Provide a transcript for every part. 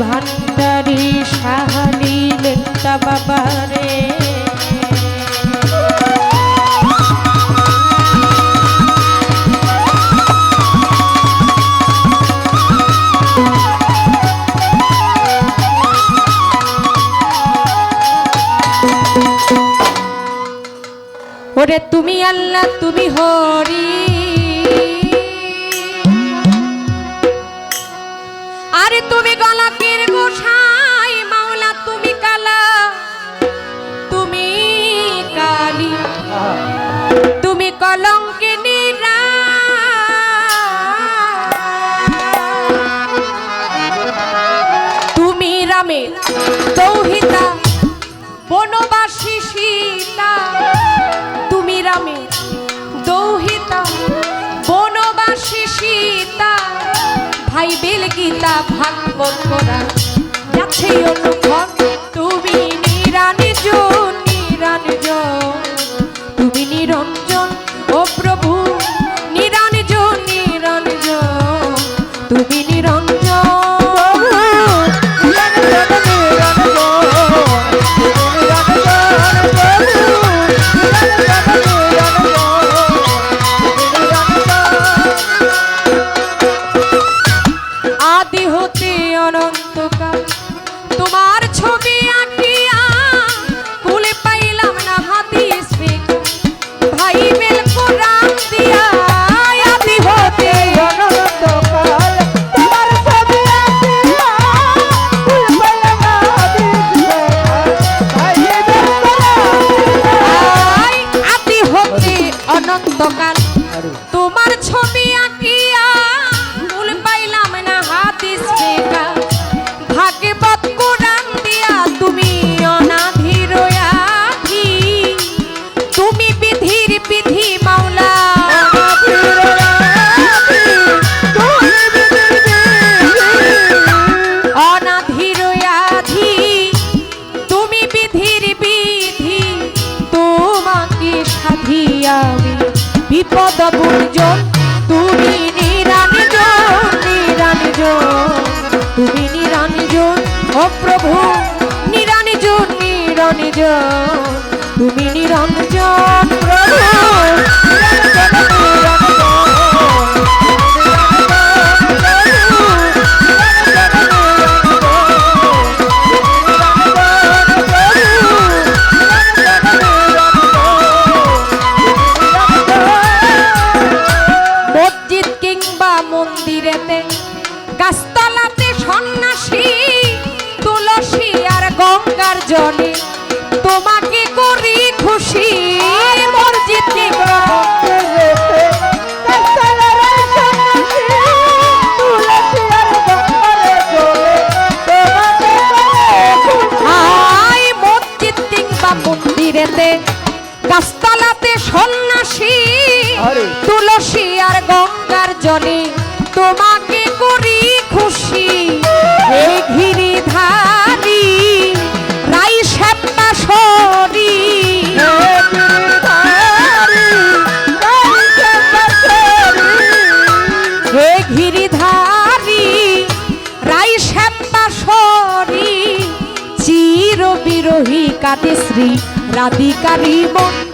ভান্ডারী সাহানি লেপ্তা বাবার তুমি তৌহিতা বনবাসী সীতা। তুমি রামে দৌহিতা বনবাসী সীতা। ভাই বেল গীতা ভাগবত অনন্তকাল তোমার ছবি আঁকিয়া ভুল পাইলাম না হাদিস ফেকা ভাগবত কোরআন দিয়া তুমি অনাধি রয়াধি। তুমি বিধির বিধি মাওলা। তুমি বিধির বিধি তোমাকে সাধিয়া বিপদ গুঞ্জন তুমি নিরানজন নিরানজন তুমি নিরানজন ও প্রভু নিরানজন নিরানজন তুমি নিরঞ্জন প্রভু কাটে শ্রী রাধিকারী মন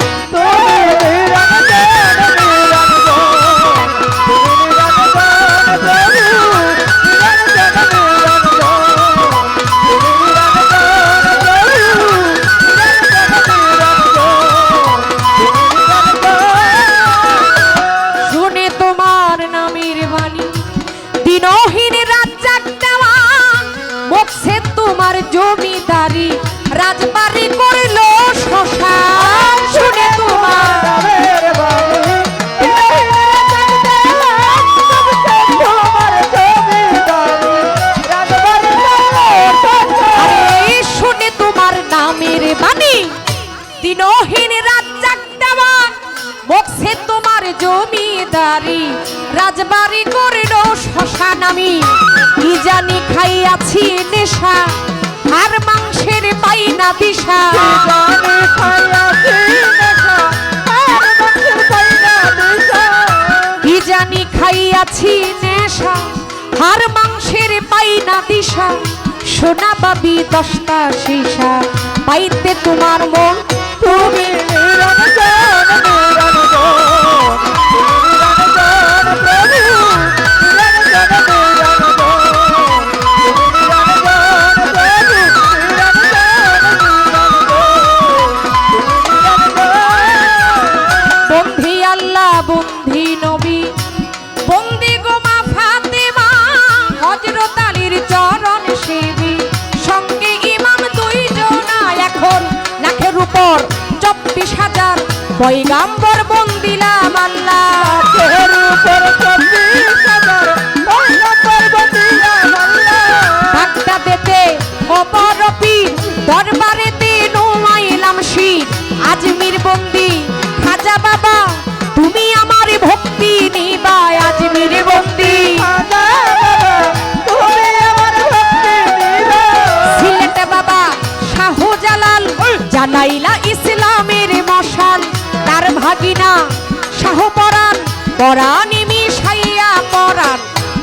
আমি কি জানি খাইয়াছি নেশা আর মাংসের পাই না দিশা কি জানি খাইয়াছি নেশা হার মাংসের পাই না দিশা সোনা পাবি দশটা সীসা পাইতে তোমার মন তুমি নিরঞ্জন নিরঞ্জন তুমি নিরঞ্জন প্রভু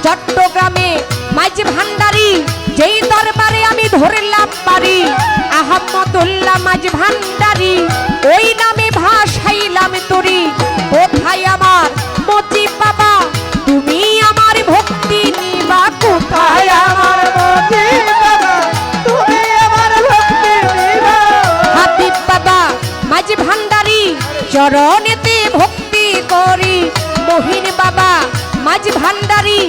চট্টগ্রামে মাইজ ভান্ডারি যেই দরবারে আমি ধরলাম পারি আহমদুল্লাহ মাঝ ভান্ডারি ওই নামে ভাসাইলাম তরি। কোথায় আমার মজিব বাবা তুমি আমার ভক্তি নিবা কোথায়? আমার মতি বাবা, তুমি আমার ভক্তি নিবে। হাবিব বাবা মাঝ ভান্ডারি চরণেতে ভক্তি করি। মহিন বাবা মাঝ ভান্ডারি,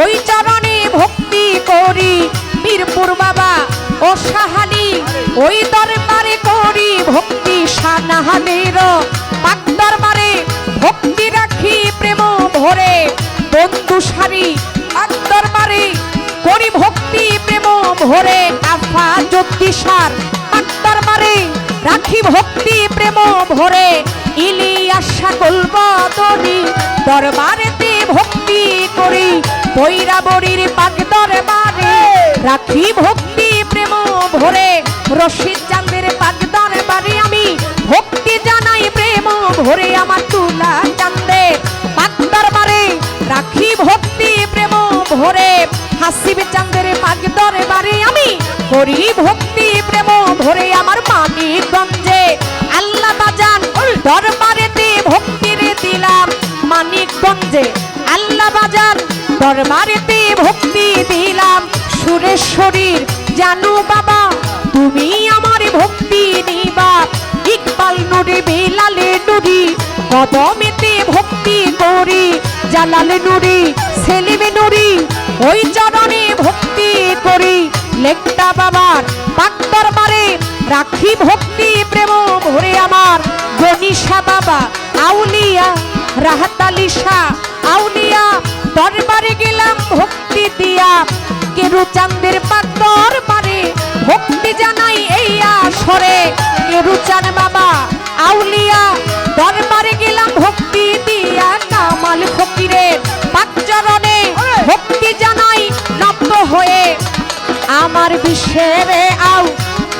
ওই চরণে ভক্তি করি। বীরপুর বাবা ও সাহানি ওই দরবারে করি ভক্তি সানাহানের। পাক দরবারে ভক্তি রাখি প্রেম ভরে। বন্ধু সারি পাক দরবারে করি ভক্তি প্রেম ভরে। কাফা জ্যোতিষার পাক দরবারে রাখি ভক্তি প্রেম ভরে। ইলিয়াস সকল বদনি দরবারেতে ভক্তি করি, বৈরাবরীর পাক দরবারে। রাখি ভক্তি প্রেম ভরে, রশিদ চাঁদের পাক দরবারে আমি ভক্তি জানাই প্রেম ভরে আমার তুলা চাঁদে পাক দরবারে। রাখি ভক্তি প্রেম ভরে, হাসিব চাঁদের পাক দরবারে আমি করি ভক্তি প্রেম ভরে আমার মানিকগঞ্জে আল্লাহ বাজান দরবারেতে দরবারেতে ভক্তি দিলাম। সুরেশ্বরীর জানু বাবা, তুমি আমার ভক্তি নিবা। ইকবাল নুরি, বিলালে নুরি কদমেতে ভক্তি করি। জালাল নুরি, সেলিমে নুরি, ওই চরণে ভক্তি করি। লেকটা বাবার পাক দরবারে, রাখি ভক্তি প্রেম ভরে আমার। গনিশা বাবা, আউলিয়া রাহাতালিশা কেরু চাঁদের দরবারে ভক্তি জানাই এই আসরে। কেরু চাঁদ বাবা, আউলিয়া, দরবারে গেলাম ভক্তি দিয়া কামাল ফকিরের পাক চরণে ভক্তি জানাই নব্য হয়ে। আমার বিশ্বের আউ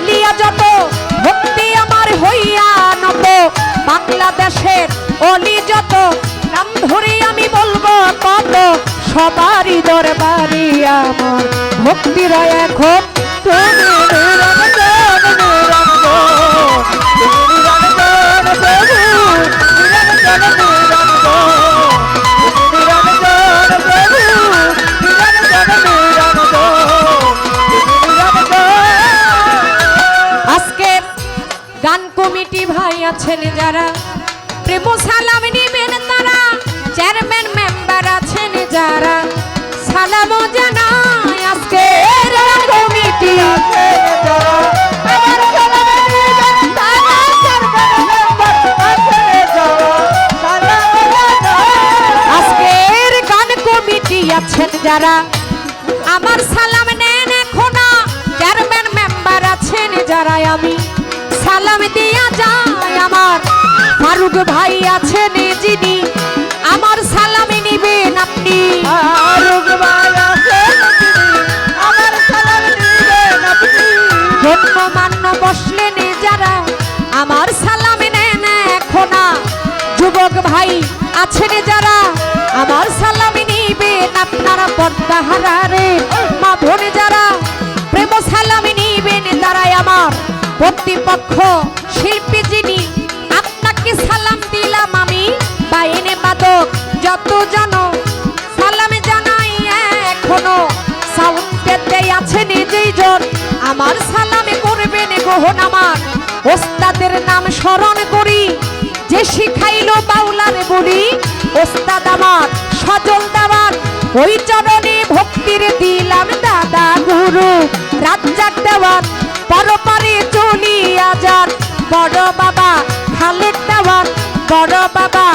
লিয়া যত, ভক্তি আমার হইয়া নত। বাংলাদেশের অলি যত, নাম ধরে আমি বলব কত সবারই দরবারি আমার এখন নিরঞ্জন তুমি নিরঞ্জন আজকের গান কমিটি ভাই আছেন যারা প্রেম আজকের কমিটি আছেন যারা। আমার সালাম নেন এখন, চেয়ারম্যান মেম্বার আছেন যারা আমি। সালাম দিয়া যায় আমার। ফারুক ভাই আছেন যিনি। পর্দা হারারে মা প্রেম কর্তৃপক্ষ শিল্পী যিনি, আপনাকে সালাম দিলাম আমি বাইনে বাদক যত জন, সালাম জানাই এখনও। সাউন্ড পেতে আছে নিজেই জন আমার সালামে করবেন গ্রহণ আমার। ওস্তাদের নাম স্মরণ করি, যে শিখাইলো বাউলার বলি, ওস্তাদ আমার, সজল দেওয়ার ওই চরণে ভক্তির দিলাম দাদা গুরু। রাজ্জাক দেওয়ার পরপারে চলিয়া যান বড় বাবা খালেক দেওয়ান বড় বাবা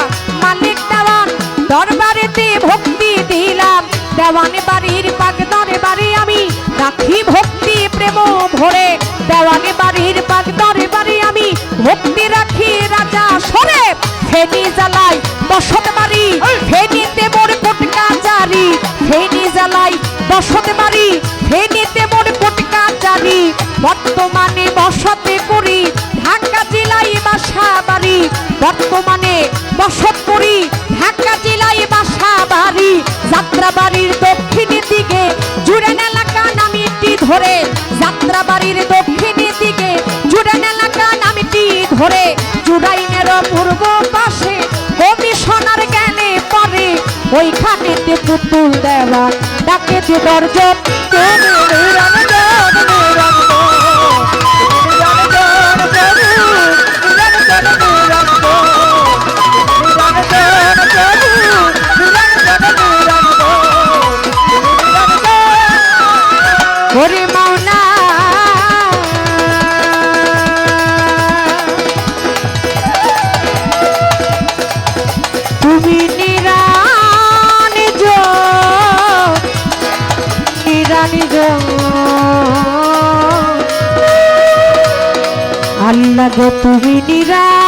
মালিক দেওয়ান দরবারেতে ভক্তি দিলাম। দেওয়ান বাড়ির পাক দরবারে আমি রাখি ভক্তি প্রেম ভরে। দেওয়ান বাড়ির পাক দরবারে আমি ভক্তি রাখি রাজা সরে। ফেনি পুতুল দেওয়া ডাকে যে দর্জন আল্লাহ তুমি নিরা